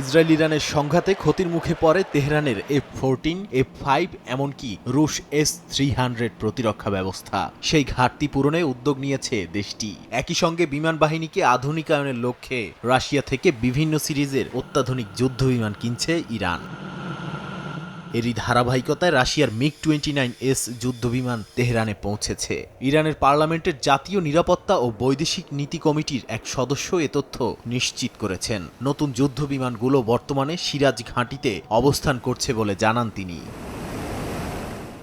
Israel ইরানের সংঘাতে ক্ষতির মুখে পড়ে তেহরানের এফ ফোরটিন এফ ফাইভ এমনকি রুশ এস থ্রি হান্ড্রেড প্রতিরক্ষা ব্যবস্থা। সেই ঘাটতি পূরণে উদ্যোগ নিয়েছে দেশটি। একই সঙ্গে বিমান বাহিনীকে আধুনিকায়নের লক্ষ্যে রাশিয়া থেকে বিভিন্ন সিরিজের অত্যাধুনিক যুদ্ধ বিমান কিনছে ইরান। এরই ধারাবাহিকতায় রাশিয়ার মিগ টোয়েন্টি নাইন এস যুদ্ধবিমান তেহরানে পৌঁছেছে। ইরানের পার্লামেন্টের জাতীয় নিরাপত্তা ও বৈদেশিক নীতি কমিটির এক সদস্য এ তথ্য নিশ্চিত করেছেন। নতুন যুদ্ধবিমানগুলো বর্তমানে সিরাজ ঘাঁটিতে অবস্থান করছে বলে জানান তিনি।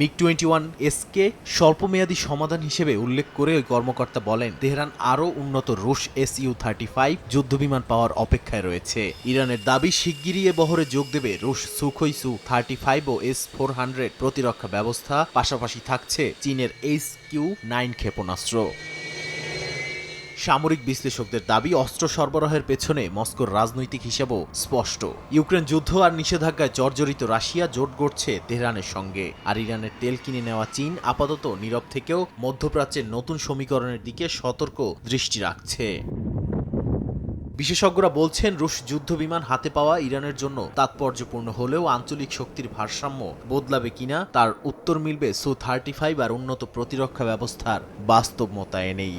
মিগ টোয়েন্টি ওয়ান এসকে স্বল্পমেয়াদী সমাধান হিসেবে উল্লেখ করে ওই কর্মকর্তা বলেন, তেহরান আরও উন্নত রুশ এস ইউ থার্টি ফাইভ যুদ্ধবিমান পাওয়ার অপেক্ষায় রয়েছে। ইরানের দাবি, শিগগিরই এ বহরে যোগ দেবে রুশ সুখই সু থার্টি ফাইভ ও এস ফোর হান্ড্রেড প্রতিরক্ষা ব্যবস্থা। পাশাপাশি থাকছে চীনের এইচ কিউ নাইন ক্ষেপণাস্ত্র। সামরিক বিশ্লেষকদের দাবি, অস্ত্র সরবরাহের পেছনে মস্কোর রাজনৈতিক হিসেবও স্পষ্ট। ইউক্রেন যুদ্ধ আর নিষেধাজ্ঞায় জর্জরিত রাশিয়া, জোট গড়ছে তেহরানের সঙ্গে। আর ইরানের তেল কিনে নেওয়া চীন আপাতত নীরব থেকেও মধ্যপ্রাচ্যের নতুন সমীকরণের দিকে সতর্ক দৃষ্টি রাখছে। বিশেষজ্ঞরা বলছেন, রুশ যুদ্ধবিমান হাতে পাওয়া ইরানের জন্য তাৎপর্যপূর্ণ হলেও আঞ্চলিক শক্তির ভারসাম্য বদলাবে কিনা, তার উত্তর মিলবে সু থার্টি ফাইভ আর উন্নত প্রতিরক্ষা ব্যবস্থার বাস্তব মোতায়েনেই